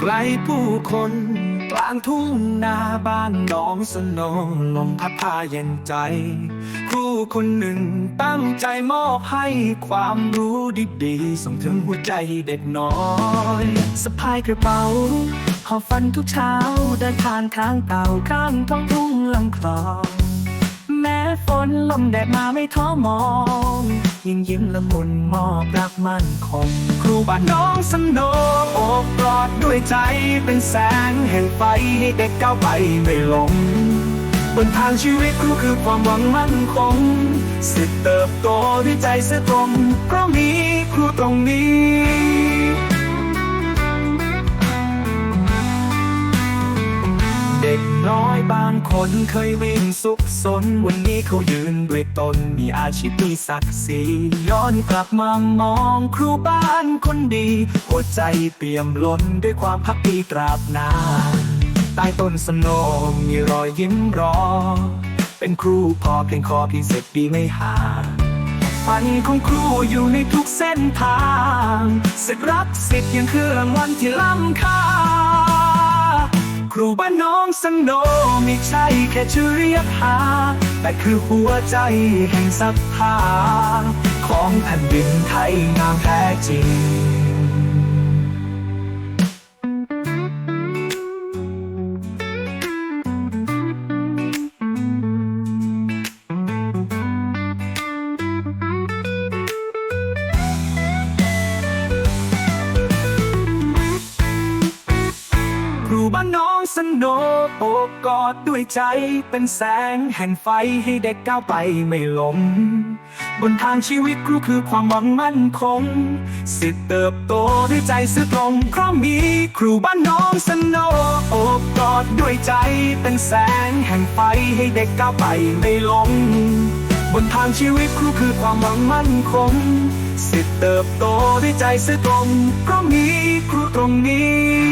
ไกลผู้คนกลางทุ่งนาบ้านน้องสโนลมพัดพาเย็นใจ ครูคนหนึ่งตั้งใจมอบให้ความรู้ดีๆส่งถึงหัวใจเด็กน้อยสะพายกระเป๋าหอบฟันทุกเช้าเดินผ่านทางเก่าข้างท้องทุ่งลำคลอง แม้ฝนลมแดดมาไม่ท้อมอง ยิ่งยิ้มละมุนมอบรักมั่นคงครูบานน้องสโนโอบกอดด้วยใจเป็นแสงแห่งไฟให้เด็กก้าวไปไม่หลงบนทางชีวิตครูคือความหวังมั่นคงสิทธิ์เติบโตด้วยใจเสื่อตรงเพราะมีครูตรงนี้ กน้อยบางคนเคยวิ่งสุขสน วันนี้เขายืนด้วยตนมีอาชีพมีศักดิ์ศรีย้อนกลับมามองครูบ้านคนดีหัวใจเปี่ยมล้นด้วยความพักดีตราบนานใต้ต้นสนมีรอยยิ้มรอ เป็นครูพอเพียงคอพิเศษดีไม่ห่างฝันของครูอยู่ในทุกเส้นทางสิทธิรักสิทธิ์ยังคือรางวัลที่ล้ำค่า บ้านน้องโนไม่ใช่แค่ชื่อเรียกหา แต่คือหัวใจแห่งศรัทธาของแผ่นดินไทยงามแท้จริงครูบ้านน้อง สโนโอบกอดด้วยใจเป็นแสงแห่งไฟให้เด็กก้าวไปไม่หลง บนทางชีวิตครูคือความหวังมั่นคง สิทธิ์เติบโตด้วยใจซื่อตรงเพราะมีครูบ้านน้องสโนโอบกอดด้วยใจเป็นแสงแห่งไฟให้เด็กก้าวไปไม่หลง บนทางชีวิตครูคือความหวังมั่นคง สิทธิ์เติบโตด้วยใจซื่อตรงเพราะมีครูตรงนี้